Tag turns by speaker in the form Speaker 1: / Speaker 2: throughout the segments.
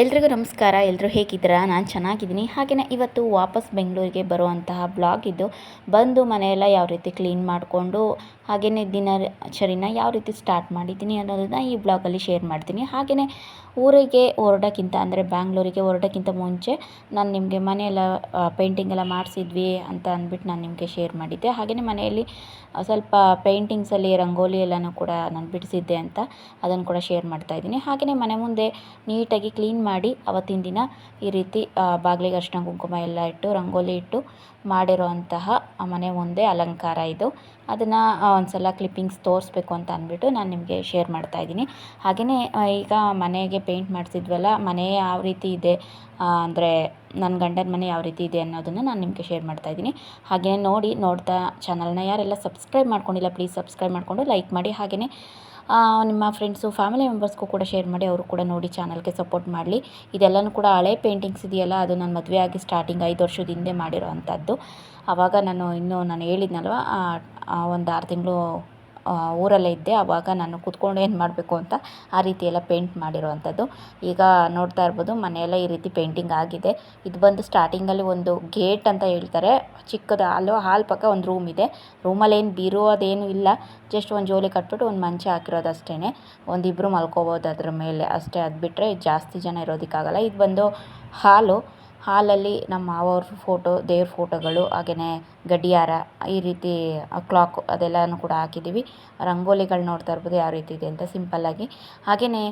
Speaker 1: ಎಲ್ರಿಗೂ ನಮಸ್ಕಾರ ಎಲ್ಲರೂ ಹೇಗಿದ್ದೀರಾ? ನಾನು ಚೆನ್ನಾಗಿದ್ದೀನಿ. ಹಾಗೆಯೇ ಇವತ್ತು ವಾಪಸ್ ಬೆಂಗಳೂರಿಗೆ ಬರುವಂತಹ ಬ್ಲಾಗ್ ಇದು. ಬಂದು ಮನೆಯೆಲ್ಲ ಯಾವ ರೀತಿ ಕ್ಲೀನ್ ಮಾಡಿಕೊಂಡು ಹಾಗೆಯೇ ದಿನಚರಿನ ಯಾವ ರೀತಿ ಸ್ಟಾರ್ಟ್ ಮಾಡಿದ್ದೀನಿ ಅನ್ನೋದನ್ನು ಈ ಬ್ಲಾಗಲ್ಲಿ ಶೇರ್ ಮಾಡ್ತೀನಿ. ಹಾಗೆಯೇ ಊರಿಗೆ ಹೊರಡೋಕ್ಕಿಂತ, ಅಂದರೆ ಬ್ಯಾಂಗ್ಳೂರಿಗೆ ಹೊರಡೋಕ್ಕಿಂತ ಮುಂಚೆ ನಾನು ನಿಮಗೆ ಮನೆಯೆಲ್ಲ ಪೇಂಟಿಂಗ್ ಎಲ್ಲ ಮಾಡಿಸಿದ್ವಿ ಅಂತ ಅಂದ್ಬಿಟ್ಟು ನಾನು ನಿಮಗೆ ಶೇರ್ ಮಾಡಿದ್ದೆ. ಹಾಗೆಯೇ ಮನೆಯಲ್ಲಿ ಸ್ವಲ್ಪ ಪೇಂಟಿಂಗ್ಸಲ್ಲಿ ರಂಗೋಲಿ ಎಲ್ಲನೂ ಕೂಡ ನಾನು ಬಿಡಿಸಿದ್ದೆ ಅಂತ ಅದನ್ನು ಕೂಡ ಶೇರ್ ಮಾಡ್ತಾ ಇದ್ದೀನಿ. ಹಾಗೆಯೇ ಮನೆ ಮುಂದೆ ನೀಟಾಗಿ ಕ್ಲೀನ್ ಮಾಡಿ ಅವತ್ತಿನ ದಿನ ಈ ರೀತಿ ಬಾಗಿಲಿಗೆ ಅರಿಶಿನ, ಕುಂಕುಮ ಎಲ್ಲ ಇಟ್ಟು, ರಂಗೋಲಿ ಇಟ್ಟು ಮಾಡಿರೋವಂತಹ ಮನೆ ಮುಂದೆ ಅಲಂಕಾರ ಇದು. ಅದನ್ನು ಒಂದು ಸಲ ಕ್ಲಿಪ್ಪಿಂಗ್ಸ್ ತೋರಿಸ್ಬೇಕು ಅಂತ ಅಂದ್ಬಿಟ್ಟು ನಾನು ನಿಮಗೆ ಶೇರ್ ಮಾಡ್ತಾ ಇದ್ದೀನಿ. ಹಾಗೆಯೇ ಈಗ ಮನೆಗೆ ಪೇಂಟ್ ಮಾಡಿಸಿದ್ವಲ್ಲ, ಮನೆ ಯಾವ ರೀತಿ ಇದೆ ಅಂದರೆ ನನ್ನ ಗಂಡನ ಮನೆ ಯಾವ ರೀತಿ ಇದೆ ಅನ್ನೋದನ್ನು ನಾನು ನಿಮಗೆ ಶೇರ್ ಮಾಡ್ತಾ ಇದ್ದೀನಿ. ಹಾಗೆಯೇ ನೋಡಿ ನೋಡ್ತಾ ಚಾನಲ್ನ ಯಾರೆಲ್ಲ ಸಬ್ಸ್ಕ್ರೈಬ್ ಮಾಡ್ಕೊಂಡಿಲ್ಲ ಪ್ಲೀಸ್ ಸಬ್ಸ್ಕ್ರೈಬ್ ಮಾಡಿಕೊಂಡು ಲೈಕ್ ಮಾಡಿ. ಹಾಗೆಯೇ ನಿಮ್ಮ ಫ್ರೆಂಡ್ಸು ಫ್ಯಾಮಿಲಿ ಮೆಂಬರ್ಸ್ಗೂ ಕೂಡ ಶೇರ್ ಮಾಡಿ, ಅವರು ಕೂಡ ನೋಡಿ ಚಾನಲ್ಗೆ ಸಪೋರ್ಟ್ ಮಾಡಲಿ. ಇದೆಲ್ಲನೂ ಕೂಡ ಹಳೆ ಪೇಂಟಿಂಗ್ಸ್ ಇದೆಯಲ್ಲ, ಅದು ನಾನು ಮದುವೆ ಆಗಿ ಸ್ಟಾರ್ಟಿಂಗ್ ಐದು ವರ್ಷದ ಹಿಂದೆ ಮಾಡಿರೋ ಅಂಥದ್ದು ಆವಾಗ ನಾನು ಇನ್ನೂ ನಾನು ಹೇಳಿದ್ನಲ್ವ ಒಂದು ಆರು ತಿಂಗಳು ಊರಲ್ಲೇ ಇದ್ದೆ ಆವಾಗ ನಾನು ಕೂತ್ಕೊಂಡು ಏನು ಮಾಡಬೇಕು ಅಂತ ಆ ರೀತಿ ಎಲ್ಲ ಪೇಂಟ್ ಮಾಡಿರುವಂಥದ್ದು. ಈಗ ನೋಡ್ತಾ ಇರ್ಬೋದು, ಮನೆಯೆಲ್ಲ ಈ ರೀತಿ ಪೇಂಟಿಂಗ್ ಆಗಿದೆ. ಇದು ಬಂದು ಸ್ಟಾರ್ಟಿಂಗಲ್ಲಿ ಒಂದು ಗೇಟ್ ಅಂತ ಹೇಳ್ತಾರೆ. ಚಿಕ್ಕದು ಹಾಲು, ಹಾಲ್ ಪಕ್ಕ ಒಂದು ರೂಮ್ ಇದೆ. ರೂಮಲ್ಲಿ ಏನು ಬೀರೋ ಅದೇನು ಇಲ್ಲ. ಜಸ್ಟ್ ಒಂದು ಜೋಲಿ ಕಟ್ಬಿಟ್ಟು ಒಂದು ಮಂಚ ಹಾಕಿರೋದು ಅಷ್ಟೇ ಒಂದಿಬ್ಬರು ಮಲ್ಕೋಬೋದು ಅದ್ರ ಮೇಲೆ. ಅಷ್ಟೇ, ಅದು ಬಿಟ್ಟರೆ ಜಾಸ್ತಿ ಜನ ಇರೋದಕ್ಕಾಗಲ್ಲ. ಇದು ಬಂದು ಹಾಲು ಹಾಲಲ್ಲಿ ನಮ್ಮ ಮಾವವ್ರ ಫೋಟೋ, ದೇವ್ರ ಫೋಟೋಗಳು ಹಾಗೆಯೇ ಗಡಿಯಾರ, ಈ ರೀತಿ ಕ್ಲಾಕ್ ಅದೆಲ್ಲನೂ ಕೂಡ ಹಾಕಿದ್ದೀವಿ. ರಂಗೋಲಿಗಳು ನೋಡ್ತಾ ಇರ್ಬೋದು ಯಾವ ರೀತಿ ಇದೆ ಅಂತ ಸಿಂಪಲ್ಲಾಗಿ ಹಾಗೆಯೇ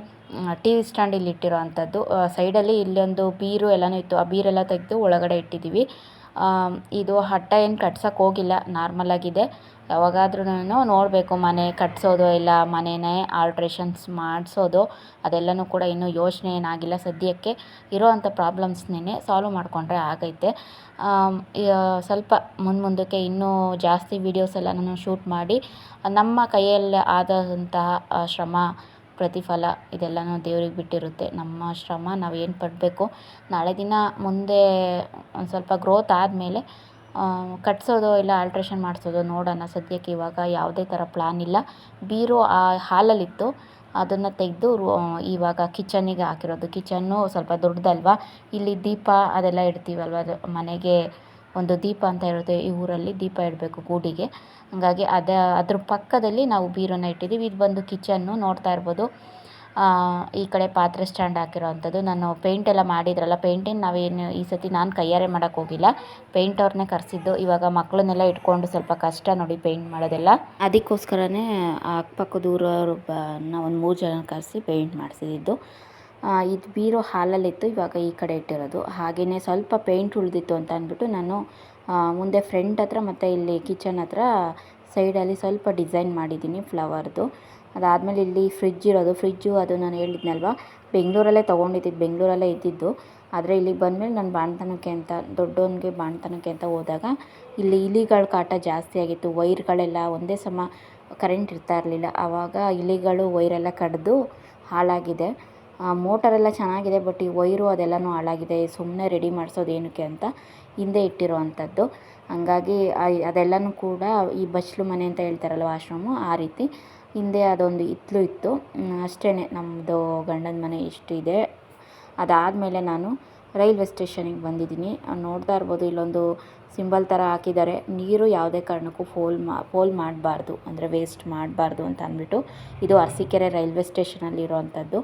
Speaker 1: ಟಿ ವಿ ಸ್ಟ್ಯಾಂಡ್ ಇಲ್ಲಿ ಇಟ್ಟಿರೋ ಅಂಥದ್ದು ಸೈಡಲ್ಲಿ ಇಲ್ಲೊಂದು ಬೀರು ಎಲ್ಲನೂ ಇತ್ತು. ಆ ಬೀರೆಲ್ಲ ತೆಗೆದು ಒಳಗಡೆ ಇಟ್ಟಿದ್ದೀವಿ. ಇದು ಹಟ್ಟ ಏನು ಕಟ್ಸೋಕೆ ಹೋಗಿಲ್ಲ ನಾರ್ಮಲಾಗಿದೆ ಯಾವಾಗಾದ್ರೂ ನೋಡಬೇಕು, ಮನೆ ಕಟ್ಸೋದು ಇಲ್ಲ, ಮನೆನೇ ಆಲ್ಟ್ರೇಷನ್ಸ್ ಮಾಡಿಸೋದು, ಅದೆಲ್ಲನೂ ಕೂಡ ಇನ್ನೂ ಯೋಚನೆ ಏನಾಗಿಲ್ಲ ಸದ್ಯಕ್ಕೆ. ಇರೋವಂಥ ಪ್ರಾಬ್ಲಮ್ಸ್ನೇ ಸಾಲ್ವ್ ಮಾಡಿಕೊಂಡ್ರೆ ಆಗೈತೆ. ಸ್ವಲ್ಪ ಮುಂದೆ ಮುಂದಕ್ಕೆ ಇನ್ನೂ ಜಾಸ್ತಿ ವೀಡಿಯೋಸ್ ಎಲ್ಲ ನಾನು ಶೂಟ್ ಮಾಡಿ, ನಮ್ಮ ಕೈಯಲ್ಲಿ ಆದಂತಹ ಶ್ರಮ ಪ್ರತಿಫಲ ಇದೆಲ್ಲನೂ ದೇವ್ರಿಗೆ ಬಿಟ್ಟಿರುತ್ತೆ. ನಮ್ಮ ಶ್ರಮ ನಾವು ಏನು ಪಡಬೇಕು? ನಾಳೆ ದಿನ ಮುಂದೆ ಒಂದು ಸ್ವಲ್ಪ ಗ್ರೋತ್ ಆದಮೇಲೆ ಕಟ್ಟಿಸೋದು ಇಲ್ಲ ಆಲ್ಟ್ರೇಷನ್ ಮಾಡಿಸೋದು ನೋಡೋಣ. ಸದ್ಯಕ್ಕೆ ಇವಾಗ ಯಾವುದೇ ಥರ ಪ್ಲ್ಯಾನ್ ಇಲ್ಲ. ಬೀರು ಆ ಹಾಲಲ್ಲಿತ್ತು. ಅದನ್ನು ತೆಗೆದು ಇವಾಗ ಕಿಚನ್ನಿಗೆ ಹಾಕಿರೋದು. ಕಿಚನ್ನು ಸ್ವಲ್ಪ ದೊಡ್ಡದಲ್ವಾ? ಇಲ್ಲಿ ದೀಪ ಅದೆಲ್ಲ ಇಡ್ತೀವಲ್ವ? ಅದು ಮನೆಗೆ ಒಂದು ದೀಪ ಅಂತ ಇರುತ್ತೆ ಈ ಊರಲ್ಲಿ, ದೀಪ ಇಡಬೇಕು ಗೂಡಿಗೆ. ಹಾಗಾಗಿ ಅದ, ಅದ್ರ ಪಕ್ಕದಲ್ಲಿ ನಾವು ಬೀರೋನ ಇಟ್ಟಿದ್ದೀವಿ. ಇದು ಬಂದು ಕಿಚನ್ನು ನೋಡ್ತಾ ಇರ್ಬೋದು. ಈ ಕಡೆ ಪಾತ್ರೆ ಸ್ಟ್ಯಾಂಡ್ ಹಾಕಿರೋ ಅಂಥದ್ದು ನಾನು ಪೇಂಟ್ ಎಲ್ಲ ಮಾಡಿದ್ರಲ್ಲ ಪೇಂಟಿಂಗ್ ನಾವೇನು ಈ ಸತಿ ನಾನು ಕೈಯಾರೆ ಮಾಡೋಕ್ಕೆ ಹೋಗಿಲ್ಲ. ಪೇಂಟ್ ಅವ್ರನ್ನೇ ಕರೆಸಿದ್ದು. ಇವಾಗ ಮಕ್ಕಳನ್ನೆಲ್ಲ ಇಟ್ಕೊಂಡು ಸ್ವಲ್ಪ ಕಷ್ಟ ನೋಡಿ ಪೇಂಟ್ ಮಾಡೋದೆಲ್ಲ. ಅದಕ್ಕೋಸ್ಕರನೇ ಅಕ್ಕಪಕ್ಕದ ಬ ಒಂದು ಮೂರು ಜನ ಕರೆಸಿ ಪೇಂಟ್ ಮಾಡಿಸಿದ್ದು. ಇದು ಬೀರೋ ಹಾಲಲ್ಲಿತ್ತು, ಇವಾಗ ಈ ಕಡೆ ಇಟ್ಟಿರೋದು. ಹಾಗೆಯೇ ಸ್ವಲ್ಪ ಪೇಂಟ್ ಉಳಿದಿತ್ತು ಅಂತ ಅಂದ್ಬಿಟ್ಟು ನಾನು ಮುಂದೆ ಫ್ರಂಟ್ ಹತ್ರ ಮತ್ತು ಇಲ್ಲಿ ಕಿಚನ್ ಹತ್ರ ಸೈಡಲ್ಲಿ ಸ್ವಲ್ಪ ಡಿಸೈನ್ ಮಾಡಿದ್ದೀನಿ ಫ್ಲವರ್ದು. ಅದಾದಮೇಲೆ ಇಲ್ಲಿ ಫ್ರಿಜ್ ಇರೋದು. ಫ್ರಿಜ್ಜು ಅದು ನಾನು ಹೇಳಿದ್ನಲ್ವ? ಬೆಂಗಳೂರಲ್ಲೇ ತೊಗೊಂಡಿದ್ದಿದ್ದು, ಬೆಂಗಳೂರಲ್ಲೇ ಇದ್ದಿದ್ದು. ಆದರೆ ಇಲ್ಲಿಗೆ ಬಂದಮೇಲೆ ನಾನು ಬಾಣ್ತನಕ್ಕೆ ಅಂತ, ದೊಡ್ಡವನಿಗೆ ಬಾಣ್ತನಕ್ಕೆ ಅಂತ ಹೋದಾಗ ಇಲ್ಲಿ ಇಲಿಗಳ ಕಾಟ ಜಾಸ್ತಿ ಆಗಿತ್ತು. ವೈರ್ಗಳೆಲ್ಲ ಒಂದೇ ಸಮ, ಕರೆಂಟ್ ಇರ್ತಾ ಇರಲಿಲ್ಲ. ಆವಾಗ ಇಲಿಗಳು ವೈರೆಲ್ಲ ಕಡಿದು ಹಾಳಾಗಿದೆ. ಮೋಟರೆಲ್ಲ ಚೆನ್ನಾಗಿದೆ ಬಟ್ ಈ ವೈರು ಅದೆಲ್ಲನೂ ಹಾಳಾಗಿದೆ ಸುಮ್ಮನೆ ರೆಡಿ ಮಾಡಿಸೋದು ಏನಕ್ಕೆ ಅಂತ ಹಿಂದೆ ಇಟ್ಟಿರೋ ಅಂಥದ್ದು ಹಂಗಾಗಿ ಅದೆಲ್ಲನೂ ಕೂಡ ಈ ಬಚ್ಚಲು ಮನೆ ಅಂತ ಹೇಳ್ತಾರಲ್ವ ಆಶ್ರಮ ಆ ರೀತಿ ಹಿಂದೆ ಅದೊಂದು ಹಿತ್ಲು ಇತ್ತು. ಅಷ್ಟೇ ನಮ್ಮದು ಗಂಡನ ಮನೆ ಇಷ್ಟಿದೆ. ಅದಾದಮೇಲೆ ನಾನು ರೈಲ್ವೆ ಸ್ಟೇಷನಿಗೆ ಬಂದಿದ್ದೀನಿ. ನೋಡ್ತಾ ಇರ್ಬೋದು ಇಲ್ಲೊಂದು ಸಿಂಬಲ್ ಥರ ಹಾಕಿದ್ದಾರೆ. ನೀರು ಯಾವುದೇ ಕಾರಣಕ್ಕೂ ಫೋಲ್ ಮಾ ಪೋಲ್ ಮಾಡಬಾರ್ದು, ಅಂದರೆ ವೇಸ್ಟ್ ಮಾಡಬಾರ್ದು ಅಂತ ಅಂದ್ಬಿಟ್ಟು ಇದು ಅರಸೀಕೆರೆ ರೈಲ್ವೆ ಸ್ಟೇಷನಲ್ಲಿ ಇರೋವಂಥದ್ದು.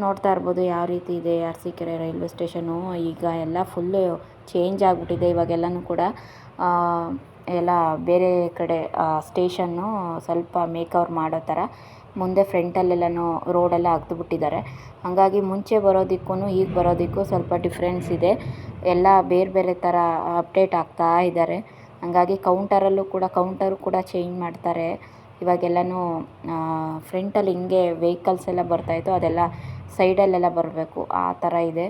Speaker 1: ನೋಡ್ತಾ ಇರ್ಬೋದು ಯಾವ ರೀತಿ ಇದೆ ಅರಸೀಕೆರೆ ರೈಲ್ವೆ ಸ್ಟೇಷನು. ಈಗ ಎಲ್ಲ ಫುಲ್ಲು ಚೇಂಜ್ ಆಗಿಬಿಟ್ಟಿದೆ. ಇವಾಗೆಲ್ಲನೂ ಕೂಡ ಎಲ್ಲ ಬೇರೆ ಕಡೆ ಸ್ಟೇಷನ್ನು ಸ್ವಲ್ಪ ಮೇಕವರ್ ಮಾಡೋ ಥರ ಮುಂದೆ ಫ್ರಂಟಲ್ಲೆಲ್ಲನೂ ರೋಡೆಲ್ಲ ಬಿಟ್ಟಿದ್ದಾರೆ. ಹಾಗಾಗಿ ಮುಂಚೆ ಬರೋದಕ್ಕೂ ಈಗ ಬರೋದಕ್ಕೂ ಸ್ವಲ್ಪ ಡಿಫ್ರೆನ್ಸ್ ಇದೆ. ಎಲ್ಲ ಬೇರೆ ಬೇರೆ ಥರ ಅಪ್ಡೇಟ್ ಆಗ್ತಾ ಇದ್ದಾರೆ. ಹಾಗಾಗಿ ಕೌಂಟರಲ್ಲೂ ಕೂಡ ಕೌಂಟರು ಕೂಡ ಚೇಂಜ್ ಮಾಡ್ತಾರೆ. ಇವಾಗೆಲ್ಲನೂ ಫ್ರಂಟಲ್ಲಿ ಹಿಂಗೆ ವೆಹಿಕಲ್ಸ್ ಎಲ್ಲ ಬರ್ತಾಯಿತ್ತು ಅದೆಲ್ಲ ಸೈಡಲ್ಲೆಲ್ಲ ಬರಬೇಕು. ಆ ಥರ ಇದೆ.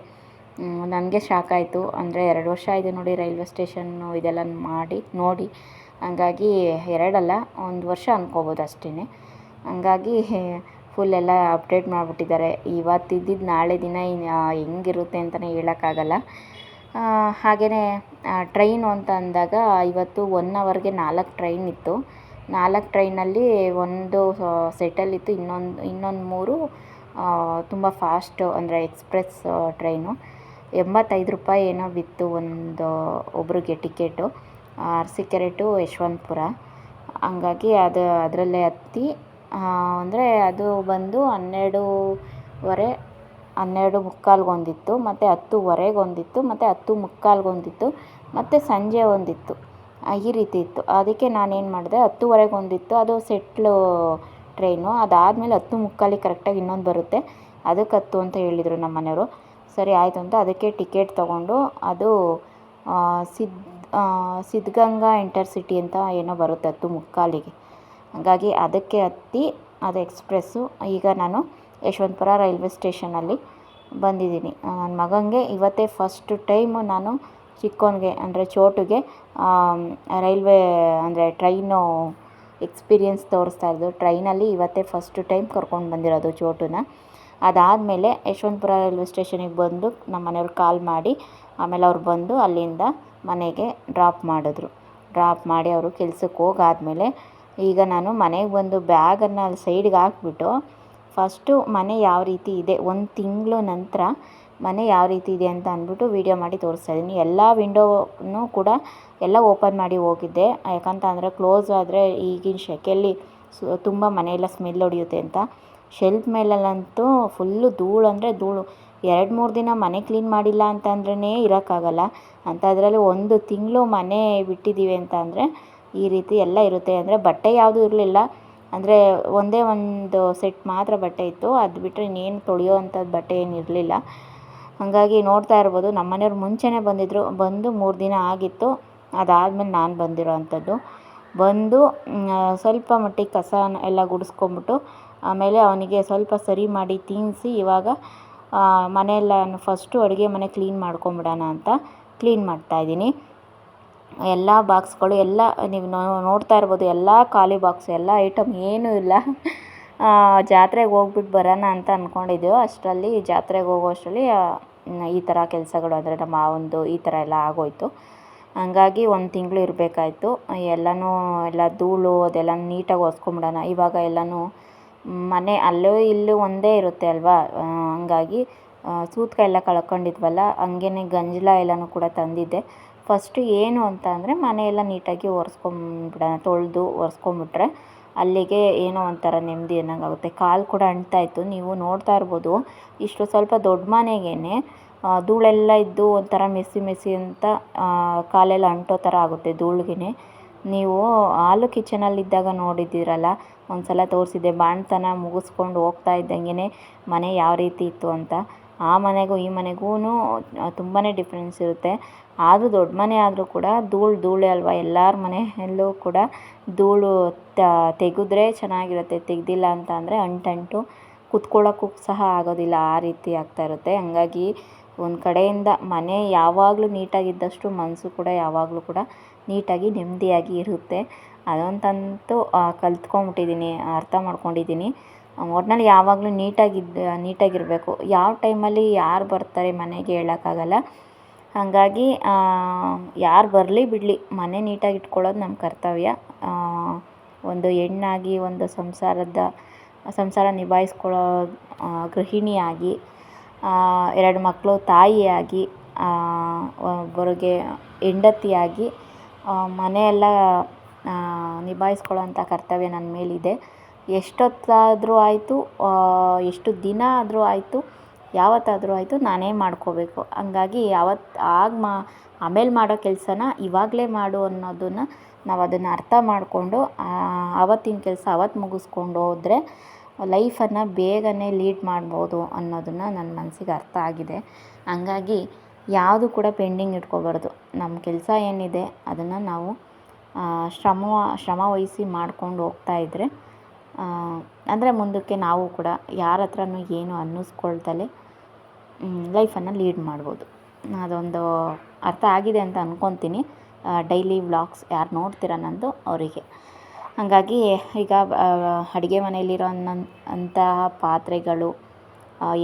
Speaker 1: ನನಗೆ ಶಾಕ್ ಆಯಿತು. ಅಂದರೆ ಎರಡು ವರ್ಷ ಇದೆ ನೋಡಿ ರೈಲ್ವೆ ಸ್ಟೇಷನ್ನು ಇದೆಲ್ಲ ಮಾಡಿ, ನೋಡಿ. ಹಂಗಾಗಿ ಎರಡಲ್ಲ, ಒಂದು ವರ್ಷ ಅಂದ್ಕೋಬೋದು ಅಷ್ಟೇ ಹಂಗಾಗಿ ಫುಲ್ ಎಲ್ಲ ಅಪ್ಡೇಟ್ ಮಾಡಿಬಿಟ್ಟಿದ್ದಾರೆ. ಇವತ್ತು ಇದ್ದಿದ್ದು ನಾಳೆ ದಿನ ಹೆಂಗಿರುತ್ತೆ ಅಂತಲೇ ಹೇಳೋಕ್ಕಾಗಲ್ಲ. ಹಾಗೆಯೇ ಟ್ರೈನು ಅಂತ ಅಂದಾಗ ಇವತ್ತು ಒನ್ ಅವರ್ಗೆ ನಾಲ್ಕು ಟ್ರೈನ್ ಇತ್ತು. ನಾಲ್ಕು ಟ್ರೈನಲ್ಲಿ ಒಂದು ಸೆಟಲ್ಲಿತ್ತು ಇನ್ನೊಂದು ಇನ್ನೊಂದು ಮೂರು ತುಂಬ ಫಾಸ್ಟು ಅಂದರೆ ಎಕ್ಸ್ಪ್ರೆಸ್ ಟ್ರೈನು ಎಂಬತ್ತೈದು ರೂಪಾಯಿ ಏನೋ ಬಿತ್ತು ಒಂದು ಒಬ್ರಿಗೆ ಟಿಕೆಟು ಅರಸೀಕೆರೆ ಟು ಯಶವಂತಪುರ. ಹಂಗಾಗಿ ಅದು ಅದರಲ್ಲೇ ಹತ್ತಿ ಅಂದರೆ ಅದು ಬಂದು ಹನ್ನೆರಡೂವರೆ, ಹನ್ನೆರಡು ಮುಕ್ಕಾಲ್ಗೊಂದಿತ್ತು. ಮತ್ತು ಹತ್ತುವರೆಗೆ ಒಂದಿತ್ತು ಮತ್ತು ಹತ್ತು ಮುಕ್ಕಾಲ್ಗೊಂದಿತ್ತು, ಮತ್ತು ಸಂಜೆ ಒಂದಿತ್ತು. ಈ ರೀತಿ ಇತ್ತು. ಅದಕ್ಕೆ ನಾನೇನು ಮಾಡಿದೆ ಹತ್ತುವರೆಗೆ ಒಂದಿತ್ತು ಅದು ಸೆಟ್ಲು ಟ್ರೈನು ಅದಾದಮೇಲೆ ಹತ್ತು ಮುಕ್ಕಾಲಿಗೆ ಕರೆಕ್ಟಾಗಿ ಇನ್ನೊಂದು ಬರುತ್ತೆ. ಅದಕ್ಕೆ ಹತ್ತು ಅಂತ ಹೇಳಿದರು ನಮ್ಮ ಮನೆಯವರು. ಸರಿ, ಆಯಿತು ಅಂತ ಅದಕ್ಕೆ ಟಿಕೆಟ್ ತೊಗೊಂಡು ಅದು ಸಿದ್ ಸಿದ್ಧಗಂಗಾ ಇಂಟರ್ಸಿಟಿ ಅಂತ ಏನೋ ಬರುತ್ತೆ ಹತ್ತು ಮುಕ್ಕಾಲಿಗೆ. ಹಾಗಾಗಿ ಅದಕ್ಕೆ ಹತ್ತಿ ಅದು ಎಕ್ಸ್ಪ್ರೆಸ್ಸು. ಈಗ ನಾನು ಯಶವಂತಪುರ ರೈಲ್ವೆ ಸ್ಟೇಷನಲ್ಲಿ ಬಂದಿದ್ದೀನಿ. ನನ್ನ ಮಗನಿಗೆ ಇವತ್ತೇ ಫಸ್ಟ್ ಟೈಮು ನಾನು ಚಿಕ್ಕವನಿಗೆ ಅಂದರೆ ಚೋಟುಗೆ ರೈಲ್ವೆ, ಅಂದರೆ ಟ್ರೈನು ಎಕ್ಸ್ಪೀರಿಯೆನ್ಸ್ ತೋರಿಸ್ತಾ ಇರೋದು. ಟ್ರೈನಲ್ಲಿ ಇವತ್ತೇ ಫಸ್ಟ್ ಟೈಮ್ ಕರ್ಕೊಂಡು ಬಂದಿರೋದು ಚೋಟುನ ಅದಾದಮೇಲೆ ಯಶವಂತಪುರ ರೈಲ್ವೆ ಸ್ಟೇಷನಿಗೆ ಬಂದು ನಮ್ಮ ಮನೆಯವ್ರು ಕಾಲ್ ಮಾಡಿ, ಆಮೇಲೆ ಅವ್ರು ಬಂದು ಅಲ್ಲಿಂದ ಮನೆಗೆ ಡ್ರಾಪ್ ಮಾಡಿದ್ರು. ಡ್ರಾಪ್ ಮಾಡಿ ಅವರು ಕೆಲ್ಸಕ್ಕೆ ಹೋಗಾದ್ಮೇಲೆ ಈಗ ನಾನು ಮನೆಗೆ ಬಂದು ಬ್ಯಾಗನ್ನು ಅಲ್ಲಿ ಸೈಡ್ಗೆ ಹಾಕ್ಬಿಟ್ಟು ಫಸ್ಟು ಮನೆ ಯಾವ ರೀತಿ ಇದೆ, ಒಂದು ತಿಂಗಳು ನಂತರ ಮನೆ ಯಾವ ರೀತಿ ಇದೆ ಅಂತ ಅಂದ್ಬಿಟ್ಟು ವೀಡಿಯೋ ಮಾಡಿ ತೋರಿಸ್ತಾ ಇದ್ದೀನಿ. ಎಲ್ಲ ವಿಂಡೋನು ಕೂಡ ಎಲ್ಲ ಓಪನ್ ಮಾಡಿ ಹೋಗಿದ್ದೆ. ಯಾಕಂತ ಅಂದರೆ ಕ್ಲೋಸ್ ಆದರೆ ಈಗಿನ ಶೆಕೆಯಲ್ಲಿ ತುಂಬ ಮನೆಯೆಲ್ಲ ಸ್ಮೆಲ್ ಹೊಡೆಯುತ್ತೆ ಅಂತ. ಶೆಲ್ಫ್ ಮೇಲಲ್ಲಂತೂ ಫುಲ್ಲು ಧೂಳು ಅಂದರೆ ಧೂಳು. ಎರಡು ಮೂರು ದಿನ ಮನೆ ಕ್ಲೀನ್ ಮಾಡಿಲ್ಲ ಅಂತಂದ್ರೇ ಇರೋಕ್ಕಾಗಲ್ಲ. ಅಂಥದ್ರಲ್ಲಿ ಒಂದು ತಿಂಗಳು ಮನೆ ಬಿಟ್ಟಿದ್ದೀವಿ ಅಂತ ಅಂದರೆ ಈ ರೀತಿ ಎಲ್ಲ ಇರುತ್ತೆ. ಅಂದರೆ ಬಟ್ಟೆ ಯಾವುದೂ ಇರಲಿಲ್ಲ. ಅಂದರೆ ಒಂದೇ ಒಂದು ಸೆಟ್ ಮಾತ್ರ ಬಟ್ಟೆ ಇತ್ತು. ಅದು ಬಿಟ್ಟರೆ ಇನ್ನೇನು ತೊಳೆಯೋ ಅಂಥದ್ದು ಬಟ್ಟೆ ಏನು ಇರಲಿಲ್ಲ. ಹಾಗಾಗಿ ನೋಡ್ತಾ ಇರ್ಬೋದು. ನಮ್ಮ ಮನೆಯವ್ರು ಮುಂಚೆನೇ ಬಂದಿದ್ದರು ಬಂದು ಮೂರು ದಿನ ಆಗಿತ್ತು. ಅದಾದಮೇಲೆ ನಾನು ಬಂದಿರೋ ಅಂಥದ್ದು ಬಂದು ಸ್ವಲ್ಪ ಮಟ್ಟಿಗೆ ಕಸ ಎಲ್ಲ ಗುಡಿಸ್ಕೊಂಬಿಟ್ಟು ಆಮೇಲೆ ಅವನಿಗೆ ಸ್ವಲ್ಪ ಸರಿ ಮಾಡಿ ತಿನ್ನಿಸಿ ಇವಾಗ ಮನೆಯೆಲ್ಲ ಫಸ್ಟು ಅಡುಗೆ ಮನೆ ಕ್ಲೀನ್ ಮಾಡ್ಕೊಂಬಿಡೋಣ ಅಂತ ಕ್ಲೀನ್ ಮಾಡ್ತಾಯಿದ್ದೀನಿ ಎಲ್ಲ ಬಾಕ್ಸ್ಗಳು ಎಲ್ಲ, ನೀವು ನೋಡ್ತಾ ಇರ್ಬೋದು, ಎಲ್ಲ ಖಾಲಿ ಬಾಕ್ಸ್ ಎಲ್ಲ ಐಟಮ್ ಏನೂ ಇಲ್ಲ. ಜಾತ್ರೆಗೆ ಹೋಗ್ಬಿಟ್ಟು ಬರೋಣ ಅಂತ ಅಂದ್ಕೊಂಡಿದ್ದೆವು ಅಷ್ಟರಲ್ಲಿ ಜಾತ್ರೆಗೆ ಹೋಗೋ ಅಷ್ಟರಲ್ಲಿ ಈ ಥರ ಕೆಲಸಗಳು ಅಂದರೆ ನಮ್ಮ ಮಾವಂದು ಈ ಥರ ಎಲ್ಲ ಆಗೋಯಿತು. ಹಂಗಾಗಿ ಒಂದು ತಿಂಗಳು ಇರಬೇಕಾಯ್ತು. ಎಲ್ಲನೂ ಎಲ್ಲ ಧೂಳು ಅದೆಲ್ಲ ನೀಟಾಗಿ ಒರೆಸ್ಕೊಂಬಿಡೋಣ. ಇವಾಗ ಎಲ್ಲನೂ ಮನೆ ಅಲ್ಲೂ ಇಲ್ಲೂ ಒಂದೇ ಇರುತ್ತೆ ಅಲ್ವಾ? ಹಂಗಾಗಿ ಸೂತ್ಕ ಎಲ್ಲ ಕಳ್ಕೊಂಡಿದ್ವಲ್ಲ, ಹಂಗೇನೆ ಗಂಜಲ ಎಲ್ಲನೂ ಕೂಡ ತಂದಿದ್ದೆ. ಫಸ್ಟು ಏನು ಅಂತ ಅಂದರೆ ಮನೆಯೆಲ್ಲ ನೀಟಾಗಿ ಒರೆಸ್ಕೊಂಬಿಡೋಣ, ತೊಳೆದು ಒರೆಸ್ಕೊಂಬಿಟ್ರೆ. ಅಲ್ಲಿಗೆ ಏನೋ ಒಂಥರ ನೆಮ್ಮದಿ ಅನ್ನಂಗಾಗುತ್ತೆ. ಕಾಲು ಕೂಡ ಅಂಟ್ತಾಯಿತ್ತು ನೀವು ನೋಡ್ತಾ ಇರ್ಬೋದು, ಇಷ್ಟು ಸ್ವಲ್ಪ ದೊಡ್ಡ ಮನೆಗೇ ಧೂಳೆಲ್ಲ ಇದ್ದು ಒಂಥರ ಮೆಸ್ಸಿ ಮೆಸ್ಸಿ ಅಂತ ಕಾಲೆಲ್ಲ ಅಂಟೋ ಥರ ಆಗುತ್ತೆ ಧೂಳಿಗೆ ನೀವು ಹಾಲು ಕಿಚನಲ್ಲಿದ್ದಾಗ ನೋಡಿದ್ದೀರಲ್ಲ ಒಂದು ಸಲ ತೋರಿಸಿದ್ದೆ, ಬಾಣ್ತನ ಮುಗಿಸ್ಕೊಂಡು ಹೋಗ್ತಾ ಇದ್ದಂಗೆ ಮನೆ ಯಾವ ರೀತಿ ಇತ್ತು ಅಂತ. ಆ ಮನೆಗೂ ಈ ಮನೆಗೂ ತುಂಬಾ ಡಿಫ್ರೆನ್ಸ್ ಇರುತ್ತೆ. ಆದರೂ ದೊಡ್ಡ ಮನೆ ಆದರೂ ಕೂಡ ಧೂಳು, ಧೂಳೆ ಅಲ್ವಾ? ಎಲ್ಲರ ಮನೆಯಲ್ಲೂ ಕೂಡ ಧೂಳು ತೆಗೆದ್ರೆ ಚೆನ್ನಾಗಿರುತ್ತೆ. ತೆಗೆದಿಲ್ಲ ಅಂತ ಅಂದರೆ ಅಂಟಂಟು. ಕುತ್ಕೊಳ್ಳೋಕ್ಕೂ ಸಹ ಆಗೋದಿಲ್ಲ. ಆ ರೀತಿ ಆಗ್ತಾ ಇರುತ್ತೆ. ಹಂಗಾಗಿ ಒಂದು ಕಡೆಯಿಂದ ಮನೆ ಯಾವಾಗಲೂ ನೀಟಾಗಿದ್ದಷ್ಟು ಮನಸ್ಸು ಕೂಡ ಯಾವಾಗಲೂ ಕೂಡ ನೀಟಾಗಿ ನೆಮ್ಮದಿಯಾಗಿ ಇರುತ್ತೆ. ಅದಂತಂತೂ ಕಲ್ತ್ಕೊಂಬಿಟ್ಟಿದ್ದೀನಿ ಅರ್ಥ ಮಾಡ್ಕೊಂಡಿದ್ದೀನಿ ಒಟ್ನಲ್ಲಿ ಯಾವಾಗಲೂ ನೀಟಾಗಿದ್ದು, ನೀಟಾಗಿರಬೇಕು. ಯಾವ ಟೈಮಲ್ಲಿ ಯಾರು ಬರ್ತಾರೆ ಮನೆಗೆ ಹೇಳೋಕ್ಕಾಗಲ್ಲ. ಹಾಗಾಗಿ ಯಾರು ಬರಲಿ ಬಿಡಲಿ, ಮನೆ ನೀಟಾಗಿ ಇಟ್ಕೊಳ್ಳೋದು ನಮ್ಮ ಕರ್ತವ್ಯ. ಒಂದು ಹೆಣ್ಣಾಗಿ, ಒಂದು ಸಂಸಾರದ, ಸಂಸಾರ ನಿಭಾಯಿಸ್ಕೊಳ್ಳೋ ಗೃಹಿಣಿಯಾಗಿ ಎರಡು ಮಕ್ಕಳು ತಾಯಿಯಾಗಿ ಒಬ್ಬರಿಗೆ ಹೆಂಡತಿಯಾಗಿ ಮನೆಯೆಲ್ಲ ನಿಭಾಯಿಸ್ಕೊಳ್ಳೋ ಅಂಥ ಕರ್ತವ್ಯ ನನ್ನ ಮೇಲಿದೆ. ಎಷ್ಟೊತ್ತಾದರೂ ಆಯಿತು ಎಷ್ಟು ದಿನ ಆದರೂ ಆಯಿತು, ಯಾವತ್ತಾದರೂ ಆಯಿತು ನಾನೇ ಮಾಡ್ಕೋಬೇಕು. ಹಂಗಾಗಿ ಯಾವತ್ತು ಆಗ ಮಾ, ಆಮೇಲೆ ಮಾಡೋ ಕೆಲಸನ ಇವಾಗಲೇ ಮಾಡು ಅನ್ನೋದನ್ನು ನಾವು ಅದನ್ನು ಅರ್ಥ ಮಾಡಿಕೊಂಡು ಆವತ್ತಿನ ಕೆಲಸ ಆವತ್ತು ಮುಗಿಸ್ಕೊಂಡು ಹೋದರೆ ಲೈಫನ್ನು ಬೇಗನೆ ಲೀಡ್ ಮಾಡ್ಬೋದು ಅನ್ನೋದನ್ನು ನನ್ನ ಮನಸ್ಸಿಗೆ ಅರ್ಥ ಆಗಿದೆ. ಹಂಗಾಗಿ ಯಾವುದು ಕೂಡ ಪೆಂಡಿಂಗ್ ಇಟ್ಕೋಬಾರ್ದು. ನಮ್ಮ ಕೆಲಸ ಏನಿದೆ ಅದನ್ನು ನಾವು ಶ್ರಮ ಶ್ರಮ ವಹಿಸಿ ಮಾಡ್ಕೊಂಡು ಹೋಗ್ತಾ ಇದ್ದರೆ ಅಂದರೆ ಮುಂದಕ್ಕೆ ನಾವು ಕೂಡ ಯಾರ ಹತ್ರನೂ ಏನು ಅನ್ನಿಸ್ಕೊಳ್ದಲೆ ಲೈಫನ್ನು ಲೀಡ್ ಮಾಡ್ಬೋದು. ಅದೊಂದು ಅರ್ಥ ಆಗಿದೆ ಅಂತ ಅಂದ್ಕೊತೀನಿ ಡೈಲಿ ವ್ಲಾಗ್ಸ್ ಯಾರು ನೋಡ್ತೀರ ನನ್ನದು ಅವರಿಗೆ. ಹಾಗಾಗಿ ಈಗ ಅಡುಗೆ ಮನೆಯಲ್ಲಿರೋ ಅಂತಹ ಪಾತ್ರೆಗಳು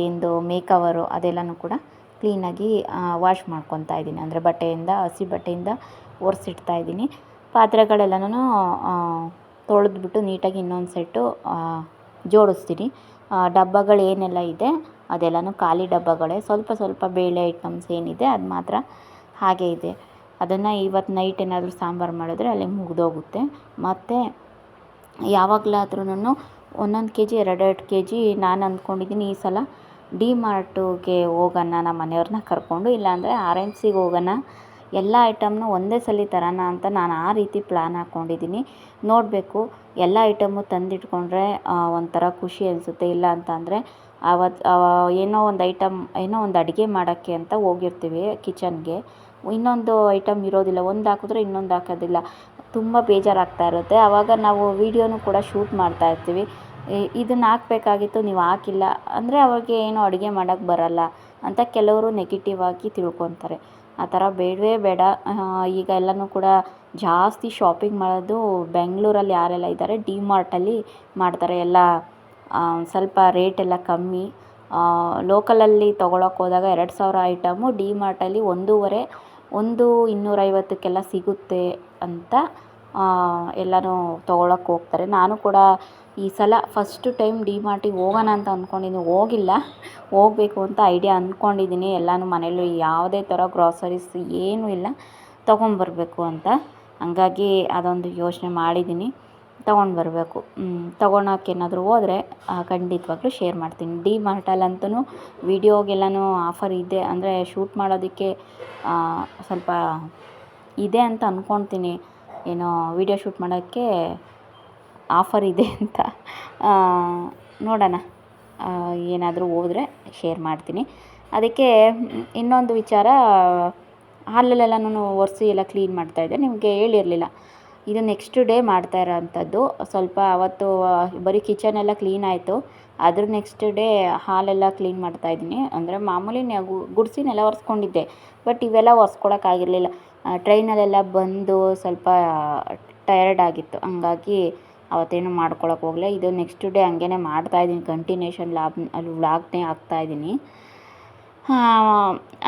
Speaker 1: ಏನು ಮೇಕವರು ಅದೆಲ್ಲನೂ ಕೂಡ ಕ್ಲೀನಾಗಿ ವಾಶ್ ಮಾಡ್ಕೊತಾ ಇದ್ದೀನಿ. ಅಂದರೆ ಬಟ್ಟೆಯಿಂದ, ಹಸಿ ಬಟ್ಟೆಯಿಂದ ಒರೆಸಿಡ್ತಾ ಇದ್ದೀನಿ. ಪಾತ್ರೆಗಳೆಲ್ಲನೂ ತೊಳೆದ್ಬಿಟ್ಟು ನೀಟಾಗಿ ಇನ್ನೊಂದು ಸೆಟ್ಟು ಜೋಡಿಸ್ತೀನಿ. ಡಬ್ಬಗಳು ಏನೆಲ್ಲ ಇದೆ, ಅದೆಲ್ಲನೂ ಖಾಲಿ ಡಬ್ಬಗಳೇ. ಸ್ವಲ್ಪ ಸ್ವಲ್ಪ ಬೇಳೆ ಐಟಮ್ಸ್ ಏನಿದೆ, ಅದು ಮಾತ್ರ ಹಾಗೆ ಇದೆ. ಅದನ್ನು ಇವತ್ತು ನೈಟ್ ಏನಾದರೂ ಸಾಂಬಾರು ಮಾಡಿದ್ರೆ ಅಲ್ಲಿ ಮುಗಿದೋಗುತ್ತೆ. ಮತ್ತು ಯಾವಾಗಲಾದ್ರೂ ಒಂದೊಂದು ಕೆ ಜಿ ಎರಡೆರಡು ಕೆ ಜಿ ನಾನು ಅಂದ್ಕೊಂಡಿದ್ದೀನಿ ಈ ಸಲ. ಡಿ ಮಾರ್ಟಿಗೆ ಹೋಗೋಣ ನಮ್ಮ ಮನೆಯವ್ರನ್ನ ಕರ್ಕೊಂಡು, ಇಲ್ಲಾಂದರೆ ಆರ್ ಎಂ ಸಿಗೆ ಹೋಗೋಣ. ಎಲ್ಲ ಐಟಮ್ನು ಒಂದೇ ಸಲ ತರೋಣ ಅಂತ ನಾನು ಆ ರೀತಿ ಪ್ಲ್ಯಾನ್ ಹಾಕ್ಕೊಂಡಿದ್ದೀನಿ. ನೋಡಬೇಕು, ಎಲ್ಲ ಐಟಮು ತಂದಿಟ್ಕೊಂಡ್ರೆ ಒಂಥರ ಖುಷಿ ಅನಿಸುತ್ತೆ. ಇಲ್ಲ ಅಂತ ಅಂದರೆ ಆವತ್ತು ಏನೋ ಒಂದು ಐಟಮ್, ಏನೋ ಒಂದು ಅಡುಗೆ ಮಾಡೋಕ್ಕೆ ಅಂತ ಹೋಗಿರ್ತೀವಿ ಕಿಚನ್ಗೆ. ಇನ್ನೊಂದು ಐಟಮ್ ಇರೋದಿಲ್ಲ. ಒಂದು ಹಾಕಿದ್ರೆ ಇನ್ನೊಂದು ಹಾಕೋದಿಲ್ಲ. ತುಂಬ ಬೇಜಾರಾಗ್ತಾ ಇರುತ್ತೆ. ಆವಾಗ ನಾವು ವೀಡಿಯೋನು ಕೂಡ ಶೂಟ್ ಮಾಡ್ತಾ ಇರ್ತೀವಿ. ಇದನ್ನು ಹಾಕ್ಬೇಕಾಗಿತ್ತು, ನೀವು ಹಾಕಿಲ್ಲ. ಅಂದರೆ ಅವಾಗ ಏನೋ ಅಡುಗೆ ಮಾಡೋಕ್ಕೆ ಬರಲ್ಲ ಅಂತ ಕೆಲವರು ನೆಗೆಟಿವ್ ಆಗಿ ತಿಳ್ಕೊತಾರೆ. ಆ ಥರ ಬೇಡವೇ ಬೇಡ. ಈಗ ಎಲ್ಲನೂ ಕೂಡ ಜಾಸ್ತಿ ಶಾಪಿಂಗ್ ಮಾಡೋದು ಬೆಂಗಳೂರಲ್ಲಿ ಯಾರೆಲ್ಲ ಇದ್ದಾರೆ ಡಿ ಮಾರ್ಟಲ್ಲಿ ಮಾಡ್ತಾರೆ. ಎಲ್ಲ ಸ್ವಲ್ಪ ರೇಟ್ ಎಲ್ಲ ಕಮ್ಮಿ. ಲೋಕಲಲ್ಲಿ ತೊಗೊಳಕ್ಕೆ ಹೋದಾಗ ಎರಡು ಸಾವಿರ ಐಟಮು ಡಿ ಮಾರ್ಟಲ್ಲಿ ಒಂದೂವರೆ, ಒಂದು ಇನ್ನೂರೈವತ್ತಕ್ಕೆಲ್ಲ ಸಿಗುತ್ತೆ ಅಂತ ಎಲ್ಲನೂ ತೊಗೊಳಕ್ಕೆ ಹೋಗ್ತಾರೆ. ನಾನು ಕೂಡ ಈ ಸಲ ಫಸ್ಟು ಟೈಮ್ ಡಿ ಮಾರ್ಟಿಗೆ ಹೋಗೋಣ ಅಂತ ಅಂದ್ಕೊಂಡಿದ್ದೀನಿ ಹೋಗಿಲ್ಲ. ಹೋಗಬೇಕು ಅಂತ ಐಡಿಯಾ ಅಂದ್ಕೊಂಡಿದ್ದೀನಿ ಎಲ್ಲನೂ ಮನೇಲಿ ಯಾವುದೇ ಥರ ಗ್ರಾಸರೀಸ್ ಏನೂ ಇಲ್ಲ. ತೊಗೊಂಬರ್ಬೇಕು ಅಂತ. ಹಂಗಾಗಿ ಅದೊಂದು ಯೋಚನೆ ಮಾಡಿದ್ದೀನಿ. ತೊಗೊಂಡು ಬರಬೇಕು ತೊಗೊಳಕ್ಕೆ ಏನಾದರೂ ಹೋದರೆ ಖಂಡಿತವಾಗ್ಲೂ ಶೇರ್ ಮಾಡ್ತೀನಿ. ಡಿ ಮಾರ್ಟಲ್ಲಂತೂ ವೀಡಿಯೋಗೆಲ್ಲನೂ ಆಫರ್ ಇದೆ. ಅಂದರೆ ಶೂಟ್ ಮಾಡೋದಕ್ಕೆ ಸ್ವಲ್ಪ ಇದೆ ಅಂತ ಅಂದ್ಕೊಳ್ತೀನಿ ಏನೋ ವೀಡಿಯೋ ಶೂಟ್ ಮಾಡೋಕ್ಕೆ ಆಫರ್ ಇದೆ ಅಂತ. ನೋಡೋಣ. ಏನಾದರೂ ಹೋದರೆ ಶೇರ್ ಮಾಡ್ತೀನಿ. ಅದಕ್ಕೆ ಇನ್ನೊಂದು ವಿಚಾರ, ಹಾಲಲ್ಲೆಲ್ಲನೂ ಒರೆಸಿ ಎಲ್ಲ ಕ್ಲೀನ್ ಮಾಡ್ತಾಯಿದ್ದೆ ನಿಮಗೆ ಹೇಳಿರಲಿಲ್ಲ. ಇದು ನೆಕ್ಸ್ಟ್ ಡೇ ಮಾಡ್ತಾ ಇರೋವಂಥದ್ದು ಸ್ವಲ್ಪ ಅವತ್ತು ಬರೀ ಕಿಚನ್ ಎಲ್ಲ ಕ್ಲೀನ್ ಆಯಿತು. ಅದ್ರ ನೆಕ್ಸ್ಟ್ ಡೇ ಹಾಲೆಲ್ಲ ಕ್ಲೀನ್ ಮಾಡ್ತಾಯಿದ್ದೀನಿ ಅಂದರೆ ಮಾಮೂಲಿ ಗುಡ್ಸಿನೆಲ್ಲ ಒರೆಸ್ಕೊಂಡಿದ್ದೆ. ಬಟ್ ಇವೆಲ್ಲ ಒರೆಸ್ಕೊಳಕ್ಕಾಗಿರಲಿಲ್ಲ. ಟ್ರೈನಲ್ಲೆಲ್ಲ ಬಂದು ಸ್ವಲ್ಪ ಟಯರ್ಡ್ ಆಗಿತ್ತು. ಹಂಗಾಗಿ ಅವತ್ತೇನು ಮಾಡ್ಕೊಳಕ್ಕೆ ಹೋಗಲಿಲ್ಲ. ಇದು ನೆಕ್ಸ್ಟ್ ಡೇ ಹಂಗೇ ಮಾಡ್ತಾಯಿದ್ದೀನಿ ಕಂಟಿನ್ಯೂಷನ್ ಲಾಬ್ ಅಲ್ಲಿ ವ್ಲಾಗ್ನೇ ಹಾಕ್ತಾಯಿದ್ದೀನಿ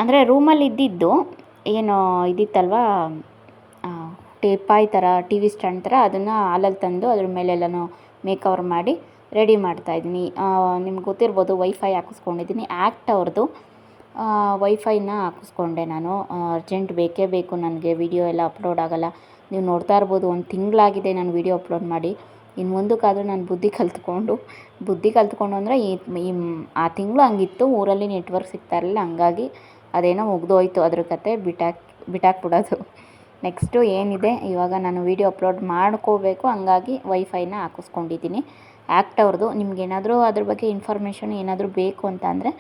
Speaker 1: ಅಂದರೆ ರೂಮಲ್ಲಿ ಇದ್ದಿದ್ದು ಏನು ಇದಿತ್ತಲ್ವ? ಟೇಪಾಯ್ ಥರ ಟಿ ವಿ ಸ್ಟ್ಯಾಂಡ್ ಥರ ಅದನ್ನು ಹಾಲಲ್ಲಿ ತಂದು ಅದ್ರ ಮೇಲೆಲ್ಲನೂ ಮೇಕವರ್ ಮಾಡಿ ರೆಡಿ ಮಾಡ್ತಾಯಿದ್ದೀನಿ ನಿಮ್ಗೆ ಗೊತ್ತಿರ್ಬೋದು ವೈಫೈ ಹಾಕಿಸ್ಕೊಂಡಿದ್ದೀನಿ. ಆ್ಯಕ್ಟ್ ಅವ್ರದ್ದು. ವೈಫೈನ ಹಾಕಿಸ್ಕೊಂಡೆ ನಾನು. ಅರ್ಜೆಂಟ್ ಬೇಕೇ ಬೇಕು ನನಗೆ. ವೀಡಿಯೋ ಎಲ್ಲ ಅಪ್ಲೋಡ್ ಆಗೋಲ್ಲ. ನೀವು ನೋಡ್ತಾ ಇರ್ಬೋದು, ಒಂದು ತಿಂಗಳಾಗಿದೆ ನಾನು ವೀಡಿಯೋ ಅಪ್ಲೋಡ್ ಮಾಡಿ. ಇನ್ನು ಮುಂದಕ್ಕಾದರೂ ನಾನು ಬುದ್ಧಿ ಕಲ್ತ್ಕೊಂಡು ಬುದ್ಧಿ ಕಲ್ತ್ಕೊಂಡು ಅಂದರೆ ಈ ಈ, ಆ ತಿಂಗಳು ಹಂಗಿತ್ತು. ಊರಲ್ಲಿ ನೆಟ್ವರ್ಕ್ ಸಿಗ್ತಾ ಇರಲಿಲ್ಲ. ಹಂಗಾಗಿ ಅದೇನೋ ಮುಗ್ದೋಯ್ತು ಅದ್ರ ಕತೆ. ಬಿಟ್ಟಾಕಿ ಬಿಟ್ಟಾಕ್ಬಿಡೋದು ನೆಕ್ಸ್ಟು ಏನಿದೆ? ಇವಾಗ ನಾನು ವೀಡಿಯೋ ಅಪ್ಲೋಡ್ ಮಾಡ್ಕೋಬೇಕು. ಹಂಗಾಗಿ ವೈಫೈನ ಹಾಕಿಸ್ಕೊಂಡಿದ್ದೀನಿ. ಆ್ಯಕ್ಟ್ ಅವ್ರದ್ದು ನಿಮ್ಗೇನಾದರೂ ಅದ್ರ ಬಗ್ಗೆ ಇನ್ಫಾರ್ಮೇಷನ್ ಏನಾದರೂ ಬೇಕು ಅಂತ ಅಂದರೆ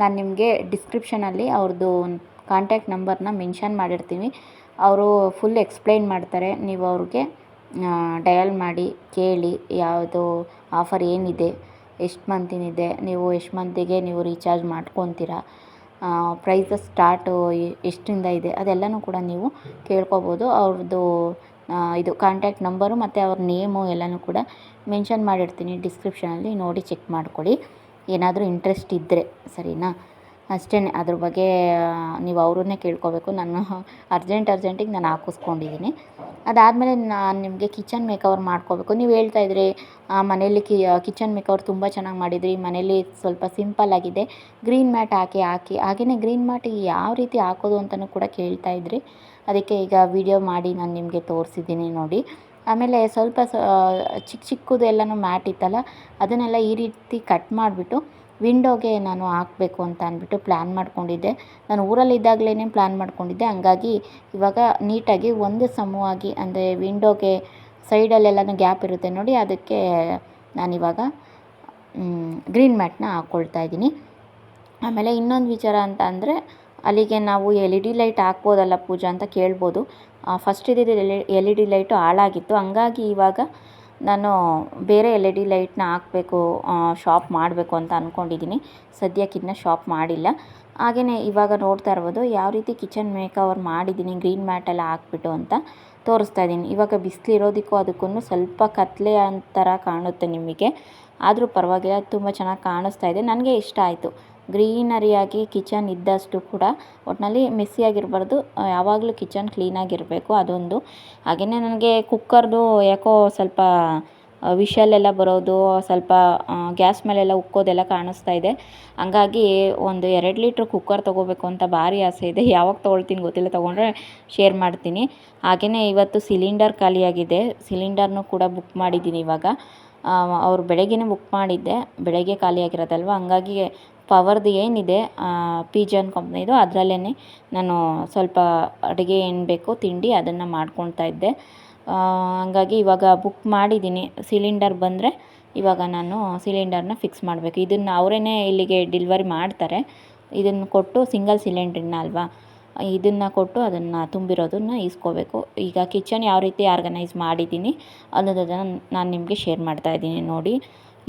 Speaker 1: ನಾನು ನಿಮಗೆ ಡಿಸ್ಕ್ರಿಪ್ಷನಲ್ಲಿ ಅವ್ರದ್ದು ಕಾಂಟ್ಯಾಕ್ಟ್ ನಂಬರ್ನ ಮೆನ್ಷನ್ ಮಾಡಿರ್ತೀನಿ. ಅವರು ಫುಲ್ ಎಕ್ಸ್ಪ್ಲೈನ್ ಮಾಡ್ತಾರೆ. ನೀವು ಅವ್ರಿಗೆ ಡಯಲ್ ಮಾಡಿ, ಕೇಳಿ ಯಾವುದು ಆಫರ್ ಏನಿದೆ, ಎಷ್ಟು ಮಂತಿನಿದೆ, ನೀವು ಎಷ್ಟು ಮಂತಿಗೆ ನೀವು ರೀಚಾರ್ಜ್ ಮಾಡ್ಕೊತೀರಾ ಪ್ರೈಸಸ್ ಸ್ಟಾರ್ಟು ಎಷ್ಟಿಂದ ಇದೆ, ಅದೆಲ್ಲನೂ ಕೂಡ ನೀವು ಕೇಳ್ಕೊಬೋದು. ಅವ್ರದ್ದು ಇದು ಕಾಂಟ್ಯಾಕ್ಟ್ ನಂಬರು ಮತ್ತು ಅವ್ರ ನೇಮು ಎಲ್ಲನೂ ಕೂಡ ಮೆನ್ಷನ್ ಮಾಡಿರ್ತೀನಿ. ಡಿಸ್ಕ್ರಿಪ್ಷನಲ್ಲಿ ನೋಡಿ ಚೆಕ್ ಮಾಡ್ಕೊಳ್ಳಿ. ಏನಾದರೂ ಇಂಟ್ರೆಸ್ಟ್ ಇದ್ದರೆ ಸರಿನಾ? ಅಷ್ಟೇ, ಅದ್ರ ಬಗ್ಗೆ ನೀವು ಅವ್ರನ್ನೇ ಕೇಳ್ಕೊಬೇಕು. ನಾನು ಅರ್ಜೆಂಟ್ ಅರ್ಜೆಂಟಿಗೆ ನಾನು ಹಾಕಿಸ್ಕೊಂಡಿದ್ದೀನಿ ಅದಾದಮೇಲೆ ನಾನು ನಿಮಗೆ ಕಿಚನ್ ಮೇಕವರ್ ಮಾಡ್ಕೋಬೇಕು. ನೀವು ಹೇಳ್ತಾ ಇದ್ರಿ ಮನೇಲಿ ಕಿಚನ್ ಮೇಕವರ್ ತುಂಬ ಚೆನ್ನಾಗಿ ಮಾಡಿದ್ರಿ. ಮನೇಲಿ ಸ್ವಲ್ಪ ಸಿಂಪಲ್ ಆಗಿದೆ. ಗ್ರೀನ್ ಮ್ಯಾಟ್ ಹಾಕಿ ಹಾಕಿ. ಹಾಗೆಯೇ ಗ್ರೀನ್ ಮ್ಯಾಟ್ ಯಾವ ರೀತಿ ಹಾಕೋದು ಅಂತಲೂ ಕೂಡ ಕೇಳ್ತಾ ಇದ್ರಿ. ಅದಕ್ಕೆ ಈಗ ವಿಡಿಯೋ ಮಾಡಿ, ನಾನು ನಿಮಗೆ ತೋರಿಸಿದ್ದೀನಿ ನೋಡಿ. ಆಮೇಲೆ ಸ್ವಲ್ಪ ಚಿಕ್ಕ ಚಿಕ್ಕದು ಎಲ್ಲನೂ ಮ್ಯಾಟ್ ಇತ್ತಲ್ಲ, ಅದನ್ನೆಲ್ಲ ಈ ರೀತಿ ಕಟ್ ಮಾಡಿಬಿಟ್ಟು ವಿಂಡೋಗೆ ನಾನು ಹಾಕಬೇಕು ಅಂತ ಅಂದ್ಬಿಟ್ಟು ಪ್ಲ್ಯಾನ್ ಮಾಡ್ಕೊಂಡಿದ್ದೆ. ನಾನು ಊರಲ್ಲಿದ್ದಾಗಲೇ ಪ್ಲ್ಯಾನ್ ಮಾಡ್ಕೊಂಡಿದ್ದೆ. ಹಂಗಾಗಿ ಇವಾಗ ನೀಟಾಗಿ ಒಂದು ಸಮವಾಗಿ, ಅಂದರೆ ವಿಂಡೋಗೆ ಸೈಡಲ್ಲೆಲ್ಲನೂ ಗ್ಯಾಪ್ ಇರುತ್ತೆ ನೋಡಿ, ಅದಕ್ಕೆ ನಾನಿವಾಗ ಗ್ರೀನ್ ಮ್ಯಾಟ್ನ ಹಾಕ್ಕೊಳ್ತಾ ಇದ್ದೀನಿ. ಆಮೇಲೆ ಇನ್ನೊಂದು ವಿಚಾರ ಅಂತ ಅಂದರೆ, ಅಲ್ಲಿಗೆ ನಾವು ಎಲ್ ಇ ಡಿ ಲೈಟ್ ಹಾಕ್ಬೋದಲ್ಲ ಪೂಜಾ ಅಂತ ಕೇಳ್ಬೋದು. ಫಸ್ಟ್ ಇದ್ದಿದ್ದು ಎಲ್ ಇ ಡಿ ಲೈಟು ಹಾಳಾಗಿತ್ತು. ಹಂಗಾಗಿ ಇವಾಗ ನಾನು ಬೇರೆ ಎಲ್ ಇ ಡಿ ಲೈಟ್ನ ಹಾಕಬೇಕು ಶಾಪ್ ಮಾಡಬೇಕು ಅಂತ ಅಂದ್ಕೊಂಡಿದ್ದೀನಿ ಸದ್ಯಕ್ಕಿನ್ನು ಶಾಪ್ ಮಾಡಿಲ್ಲ. ಹಾಗೆಯೇ ಇವಾಗ ನೋಡ್ತಾ ಇರ್ಬೋದು, ಯಾವ ರೀತಿ ಕಿಚನ್ ಮೇಕವರ್ ಮಾಡಿದ್ದೀನಿ ಗ್ರೀನ್ ಮ್ಯಾಟೆಲ್ಲ ಹಾಕ್ಬಿಟ್ಟು ಅಂತ ತೋರಿಸ್ತಾ ಇದ್ದೀನಿ. ಇವಾಗ ಬಿಸಿಲಿರೋದಕ್ಕೂ ಅದಕ್ಕೂ ಸ್ವಲ್ಪ ಕತ್ತಲೆ ಥರ ಕಾಣುತ್ತೆ ನಿಮಗೆ. ಆದರೂ ಪರವಾಗಿಲ್ಲ, ತುಂಬ ಚೆನ್ನಾಗಿ ಕಾಣಿಸ್ತಾ ಇದೆ. ನನಗೆ ಇಷ್ಟ ಆಯಿತು. ಗ್ರೀನರಿಯಾಗಿ ಕಿಚನ್ ಇದ್ದಷ್ಟು ಕೂಡ ಒಟ್ಟಿನಲ್ಲಿ ಮೆಸ್ಸಿಯಾಗಿರಬಾರ್ದು. ಯಾವಾಗಲೂ ಕಿಚನ್ ಕ್ಲೀನಾಗಿರಬೇಕು ಅದೊಂದು. ಹಾಗೆಯೇ ನನಗೆ ಕುಕ್ಕರ್ದು ಯಾಕೋ ಸ್ವಲ್ಪ ವಿಷಲೆಲ್ಲ ಬರೋದು, ಸ್ವಲ್ಪ ಗ್ಯಾಸ್ ಮೇಲೆಲ್ಲ ಉಕ್ಕೋದೆಲ್ಲ ಕಾಣಿಸ್ತಾ ಇದೆ. ಹಂಗಾಗಿ ಒಂದು ಎರಡು ಲೀಟ್ರ್ ಕುಕ್ಕರ್ ತೊಗೋಬೇಕು ಅಂತ ಭಾರಿ ಆಸೆ ಇದೆ. ಯಾವಾಗ ತೊಗೊಳ್ತೀನಿ ಗೊತ್ತಿಲ್ಲ, ತೊಗೊಂಡ್ರೆ ಶೇರ್ ಮಾಡ್ತೀನಿ. ಹಾಗೆಯೇ ಇವತ್ತು ಸಿಲಿಂಡರ್ ಖಾಲಿಯಾಗಿದೆ. ಸಿಲಿಂಡರ್ನು ಕೂಡ ಬುಕ್ ಮಾಡಿದ್ದೀನಿ ಇವಾಗ. ಅವರು ಬೆಳಗ್ಗೆನೇ ಬುಕ್ ಮಾಡಿದ್ದೆ. ಬೆಳಗ್ಗೆ ಖಾಲಿಯಾಗಿರೋದಲ್ವ? ಹಂಗಾಗಿ ಪವರ್ದು ಏನಿದೆ ಪಿಜನ್ ಕಂಪ್ನಿದು ಅದರಲ್ಲೇ ನಾನು ಸ್ವಲ್ಪ ಅಡುಗೆ ಏನು ಬೇಕೋ ತಿಂಡಿ ಅದನ್ನು ಮಾಡ್ಕೊಳ್ತಾ ಇದ್ದೆ. ಹಂಗಾಗಿ ಇವಾಗ ಬುಕ್ ಮಾಡಿದ್ದೀನಿ. ಸಿಲಿಂಡರ್ ಬಂದರೆ ಇವಾಗ ನಾನು ಸಿಲಿಂಡರ್ನ ಫಿಕ್ಸ್ ಮಾಡಬೇಕು. ಇದನ್ನು ಅವರೇ ಇಲ್ಲಿಗೆ ಡೆಲಿವರಿ ಮಾಡ್ತಾರೆ. ಇದನ್ನು ಕೊಟ್ಟು ಸಿಂಗಲ್ ಸಿಲಿಂಡ್ರನ್ನ ಅಲ್ವಾ? ಇದನ್ನು ಕೊಟ್ಟು ಅದನ್ನು ತುಂಬಿರೋದನ್ನು ಇಸ್ಕೋಬೇಕು. ಈಗ ಕಿಚನ್ ಯಾವ ರೀತಿ ಆರ್ಗನೈಸ್ ಮಾಡಿದ್ದೀನಿ ಅನ್ನೋದನ್ನು ನಾನು ನಿಮಗೆ ಶೇರ್ ಮಾಡ್ತಾ ಇದ್ದೀನಿ ನೋಡಿ.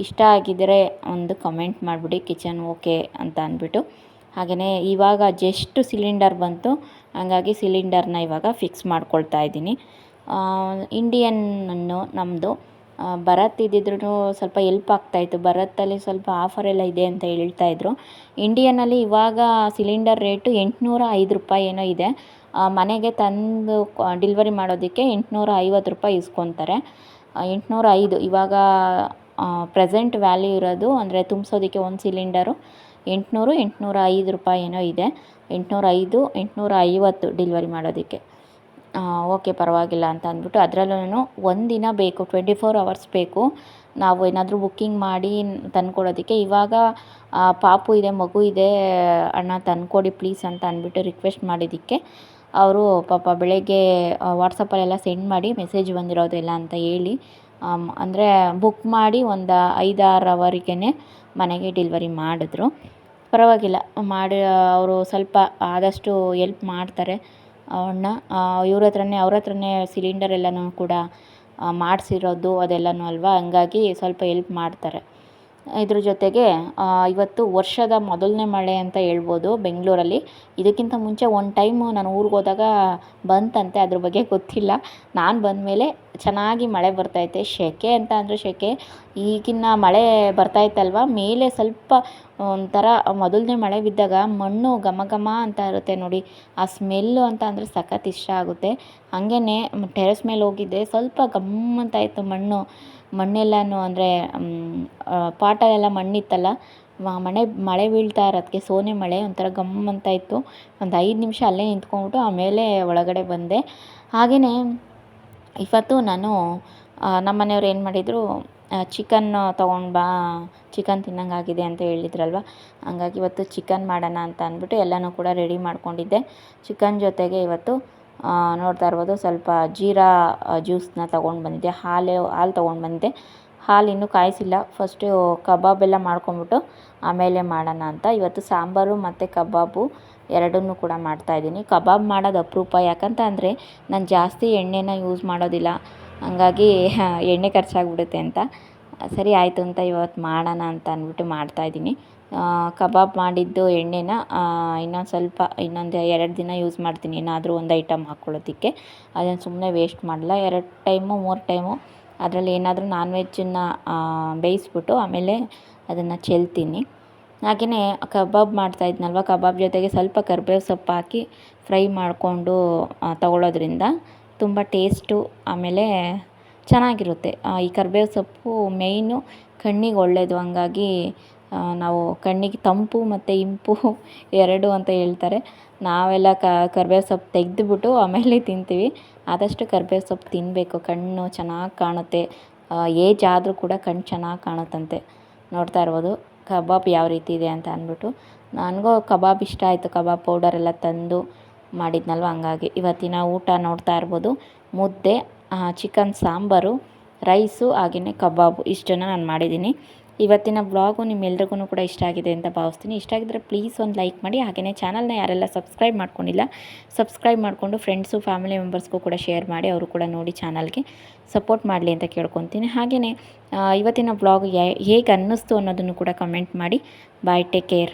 Speaker 1: ಇಷ್ಟ ಆಗಿದ್ದರೆ ಒಂದು ಕಮೆಂಟ್ ಮಾಡಿಬಿಡಿ ಕಿಚನ್ ಓಕೆ ಅಂತ ಅಂದ್ಬಿಟ್ಟು. ಹಾಗೆಯೇ ಇವಾಗ ಜಸ್ಟ್ ಸಿಲಿಂಡರ್ ಬಂತು. ಹಾಗಾಗಿ ಸಿಲಿಂಡರ್ನ ಇವಾಗ ಫಿಕ್ಸ್ ಮಾಡ್ಕೊಳ್ತಾ ಇದ್ದೀನಿ. ಇಂಡಿಯನ್ನನ್ನು ನಮ್ಮದು ಭರತ್ ಇದ್ದಿದ್ರೂ ಸ್ವಲ್ಪ ಎಲ್ಪ್ ಆಗ್ತಾಯಿತ್ತು ಭರತ್ತಲ್ಲಿ ಸ್ವಲ್ಪ ಆಫರ್ ಎಲ್ಲ ಇದೆ ಅಂತ ಹೇಳ್ತಾಯಿದ್ರು ಇಂಡಿಯನಲ್ಲಿ ಇವಾಗ ಸಿಲಿಂಡರ್ ರೇಟು ಎಂಟುನೂರ ಐದು ರೂಪಾಯಿ ಏನೋ ಇದೆ. ಮನೆಗೆ ತಂದು ಡಿಲ್ವರಿ ಮಾಡೋದಕ್ಕೆ ಎಂಟುನೂರ ಐವತ್ತು ರೂಪಾಯಿ ಇಸ್ಕೊತಾರೆ. ಎಂಟುನೂರ ಐದು ಇವಾಗ ಪ್ರೆಸೆಂಟ್ ವ್ಯಾಲ್ಯೂ ಇರೋದು ಅಂದರೆ ತುಂಬಿಸೋದಕ್ಕೆ ಒಂದು ಸಿಲಿಂಡರು ಎಂಟುನೂರು ಎಂಟುನೂರ ಐದು ರೂಪಾಯಿ ಏನೋ ಇದೆ. ಎಂಟುನೂರ ಐದು ಎಂಟುನೂರ ಐವತ್ತು ಡಿಲ್ವರಿ ಮಾಡೋದಕ್ಕೆ ಓಕೆ ಪರವಾಗಿಲ್ಲ ಅಂತ ಅಂದ್ಬಿಟ್ಟು ಅದರಲ್ಲೂ ಒಂದಿನ ಬೇಕು ಟ್ವೆಂಟಿ ಫೋರ್ ಅವರ್ಸ್ ಬೇಕು. ನಾವು ಏನಾದರೂ ಬುಕ್ಕಿಂಗ್ ಮಾಡಿ ತಂದುಕೊಡೋದಕ್ಕೆ. ಇವಾಗ ಪಾಪು ಇದೆ, ಮಗು ಇದೆ, ಅಣ್ಣ ತಂದುಕೊಡಿ ಪ್ಲೀಸ್ ಅಂತ ಅಂದ್ಬಿಟ್ಟು ರಿಕ್ವೆಸ್ಟ್ ಮಾಡಿದ್ದಕ್ಕೆ ಅವರು ಪಾಪ ಬೆಳಗ್ಗೆ ವಾಟ್ಸಪ್ಪಲ್ಲೆಲ್ಲ ಸೆಂಡ್ ಮಾಡಿ ಮೆಸೇಜ್ ಬಂದಿರೋದೆಲ್ಲ ಅಂತ ಹೇಳಿ ಅಂದರೆ ಬುಕ್ ಮಾಡಿ ಒಂದು ಐದಾರು ಅವರಿಗೇನೆ ಮನೆಗೆ ಡೆಲಿವರಿ ಮಾಡಿದ್ರು. ಪರವಾಗಿಲ್ಲ, ಮಾಡಿ, ಅವರು ಸ್ವಲ್ಪ ಆದಷ್ಟು ಎಲ್ಪ್ ಮಾಡ್ತಾರೆ. ಅವ್ರನ್ನ ಇವ್ರ ಹತ್ರನೇ ಅವ್ರ ಹತ್ರನೇ ಸಿಲಿಂಡರ್ ಎಲ್ಲನೂ ಕೂಡ ಮಾಡಿಸಿರೋದು ಅದೆಲ್ಲನೂ ಅಲ್ವಾ? ಹಂಗಾಗಿ ಸ್ವಲ್ಪ ಎಲ್ಪ್ ಮಾಡ್ತಾರೆ. ಇದ್ರ ಜೊತೆಗೆ ಇವತ್ತು ವರ್ಷದ ಮೊದಲನೇ ಮಳೆ ಅಂತ ಹೇಳ್ಬೋದು ಬೆಂಗಳೂರಲ್ಲಿ. ಇದಕ್ಕಿಂತ ಮುಂಚೆ ಒಂದು ಟೈಮು ನಾನು ಊರಿಗೆ ಹೋದಾಗ ಬಂತಂತೆ, ಅದ್ರ ಬಗ್ಗೆ ಗೊತ್ತಿಲ್ಲ. ನಾನು ಬಂದ ಮೇಲೆ ಚೆನ್ನಾಗಿ ಮಳೆ ಬರ್ತೈತೆ ಸೆಕೆ ಅಂತ ಅಂದರೆ ಸೆಕೆ ಈಗಿನ ಮಳೆ ಬರ್ತಾಯಿತ್ತಲ್ವ ಮೇಲೆ ಸ್ವಲ್ಪ ಒಂಥರ ಮೊದಲನೇ ಮಳೆ ಬಿದ್ದಾಗ ಮಣ್ಣು ಘಮ ಘಮ ಅಂತ ಇರುತ್ತೆ ನೋಡಿ. ಆ ಸ್ಮೆಲ್ಲು ಅಂತ ಅಂದರೆ ಸಖತ್ ಇಷ್ಟ ಆಗುತ್ತೆ. ಹಾಗೇನೆ ಟೆರೆಸ್ ಮೇಲೆ ಹೋಗಿದ್ದೆ. ಸ್ವಲ್ಪ ಘಮ್ ಅಂತ ಇತ್ತು ಮಣ್ಣು. ಮಣ್ಣೆಲ್ಲನೂ ಅಂದರೆ ಪಾಟಲ್ಲೆಲ್ಲ ಮಣ್ಣಿತ್ತಲ್ಲ ಮಳೆ ಮಳೆ ಬೀಳ್ತಾ ಇರೋದಕ್ಕೆ ಸೋನೆ ಮಳೆ ಒಂಥರ ಘಮ್ ಅಂತ ಇತ್ತು. ಒಂದು ಐದು ನಿಮಿಷ ಅಲ್ಲೇ ನಿಂತ್ಕೊಂಡ್ಬಿಟ್ಟು ಆಮೇಲೆ ಒಳಗಡೆ ಬಂದೆ. ಹಾಗೆಯೇ ಇವತ್ತು ನಾನು ನಮ್ಮ ಮನೆಯವ್ರು ಏನು ಮಾಡಿದರು ಚಿಕನ್ ತೊಗೊಂಡು ಬಾ ಚಿಕನ್ ತಿನ್ನಂಗಾಗಿದೆ ಅಂತ ಹೇಳಿದ್ರಲ್ವ? ಹಂಗಾಗಿ ಇವತ್ತು ಚಿಕನ್ ಮಾಡೋಣ ಅಂತ ಅಂದ್ಬಿಟ್ಟು ಎಲ್ಲನೂ ಕೂಡ ರೆಡಿ ಮಾಡ್ಕೊಂಡಿದ್ದೆ. ಚಿಕನ್ ಜೊತೆಗೆ ಇವತ್ತು ನೋಡ್ತಾ ಇರ್ಬೋದು. ಸ್ವಲ್ಪ ಜೀರಾ ಜ್ಯೂಸನ್ನ ತೊಗೊಂಡು ಬಂದಿದ್ದೆ. ಹಾಲು ಹಾಲು ತೊಗೊಂಡು ಬಂದಿದ್ದೆ. ಹಾಲು ಇನ್ನೂ ಕಾಯಿಸಿಲ್ಲ. ಫಸ್ಟು ಕಬಾಬ್ ಎಲ್ಲ ಮಾಡ್ಕೊಂಬಿಟ್ಟು ಆಮೇಲೆ ಮಾಡೋಣ ಅಂತ. ಇವತ್ತು ಸಾಂಬಾರು ಮತ್ತು ಕಬಾಬು ಎರಡನ್ನೂ ಕೂಡ ಮಾಡ್ತಾಯಿದ್ದೀನಿ ಕಬಾಬ್ ಮಾಡೋದು ಅಪರೂಪ. ಯಾಕಂತ ಅಂದರೆ ನಾನು ಜಾಸ್ತಿ ಎಣ್ಣೆನ ಯೂಸ್ ಮಾಡೋದಿಲ್ಲ. ಹಂಗಾಗಿ ಎಣ್ಣೆ ಖರ್ಚಾಗ್ಬಿಡುತ್ತೆ ಅಂತ. ಸರಿ, ಆಯಿತು ಅಂತ ಇವತ್ತು ಮಾಡೋಣ ಅಂತ ಅಂದ್ಬಿಟ್ಟು ಮಾಡ್ತಾಯಿದ್ದೀನಿ ಕಬಾಬ್ ಮಾಡಿದ್ದು ಎಣ್ಣೆನ ಇನ್ನೊಂದು ಸ್ವಲ್ಪ, ಇನ್ನೊಂದು ಎರಡು ದಿನ ಯೂಸ್ ಮಾಡ್ತೀನಿ. ಏನಾದರೂ ಒಂದು ಐಟಮ್ ಹಾಕ್ಕೊಳ್ಳೋದಕ್ಕೆ ಅದನ್ನು ಸುಮ್ಮನೆ ವೇಸ್ಟ್ ಮಾಡಲ್ಲ. ಎರಡು ಟೈಮು ಮೂರು ಟೈಮು ಅದರಲ್ಲಿ ಏನಾದರೂ ನಾನ್ ವೆಜ್ಜನ್ನು ಬೇಯಿಸ್ಬಿಟ್ಟು ಆಮೇಲೆ ಅದನ್ನು ಚೆಲ್ತೀನಿ. ಹಾಗೆಯೇ ಕಬಾಬ್ ಮಾಡ್ತಾ ಇದ್ನಲ್ವ? ಕಬಾಬ್ ಜೊತೆಗೆ ಸ್ವಲ್ಪ ಕರ್ಬೇವು ಸೊಪ್ಪು ಹಾಕಿ ಫ್ರೈ ಮಾಡಿಕೊಂಡು ತಗೊಳ್ಳೋದ್ರಿಂದ ತುಂಬ ಟೇಸ್ಟು ಆಮೇಲೆ ಚೆನ್ನಾಗಿರುತ್ತೆ. ಈ ಕರ್ಬೇವು ಸೊಪ್ಪು ಮೇಯ್ನು ಕಣ್ಣಿಗೆ ಒಳ್ಳೆಯದು ಹಂಗಾಗಿ ನಾವು ಕಣ್ಣಿಗೆ ತಂಪು ಮತ್ತು ಇಂಪು ಎರಡು ಅಂತ ಹೇಳ್ತಾರೆ. ನಾವೆಲ್ಲ ಕರ್ಬೇವು ಸೊಪ್ಪು ತೆಗೆದ್ಬಿಟ್ಟು ಆಮೇಲೆ ತಿಂತೀವಿ. ಆದಷ್ಟು ಕರ್ಬೇವು ಸೊಪ್ಪು ತಿನ್ನಬೇಕು ಕಣ್ಣು ಚೆನ್ನಾಗಿ ಕಾಣುತ್ತೆ. ಏಜ್ ಆದರೂ ಕೂಡ ಕಣ್ಣು ಚೆನ್ನಾಗಿ ಕಾಣುತ್ತಂತೆ. ನೋಡ್ತಾ ಇರ್ಬೋದು ಕಬಾಬ್ ಯಾವ ರೀತಿ ಇದೆ ಅಂತ ಅಂದ್ಬಿಟ್ಟು. ನನಗೂ ಕಬಾಬ್ ಇಷ್ಟ ಆಯಿತು. ಕಬಾಬ್ ಪೌಡರ್ ಎಲ್ಲ ತಂದು ಮಾಡಿದ್ನಲ್ವ ಹಂಗಾಗಿ. ಇವತ್ತಿನ ಊಟ ನೋಡ್ತಾ ಇರ್ಬೋದು. ಮುದ್ದೆ ಚಿಕನ್, ಸಾಂಬಾರು, ರೈಸು, ಹಾಗೆಯೇ ಕಬಾಬು. ಇಷ್ಟನ್ನು ನಾನು ಮಾಡಿದ್ದೀನಿ. ಇವತ್ತಿನ ಬ್ಲಾಗು ನಿಮ್ಮೆಲ್ರಿಗೂ ಕೂಡ ಇಷ್ಟ ಆಗಿದೆ ಅಂತ ಭಾವಿಸ್ತೀನಿ. ಇಷ್ಟ ಆಗಿದ್ರೆ ಪ್ಲೀಸ್ ಒಂದು ಲೈಕ್ ಮಾಡಿ. ಹಾಗೆಯೇ ಚಾನಲ್ನ ಯಾರೆಲ್ಲ ಸಬ್ಸ್ಕ್ರೈಬ್ ಮಾಡ್ಕೊಂಡಿಲ್ಲ ಸಬ್ಸ್ಕ್ರೈಬ್ ಮಾಡಿಕೊಂಡು ಫ್ರೆಂಡ್ಸು ಫ್ಯಾಮಿಲಿ ಮೆಂಬರ್ಸ್ಗೂ ಕೂಡ ಶೇರ್ ಮಾಡಿ, ಅವರು ಕೂಡ ನೋಡಿ ಚಾನಲ್ಗೆ ಸಪೋರ್ಟ್ ಮಾಡಲಿ ಅಂತ ಕೇಳ್ಕೊತೀನಿ. ಹಾಗೆಯೇ ಇವತ್ತಿನ ಬ್ಲಾಗ್ ಹೇಗೆ ಅನ್ನಿಸ್ತು ಅನ್ನೋದನ್ನು ಕೂಡ ಕಮೆಂಟ್ ಮಾಡಿ. Bye take care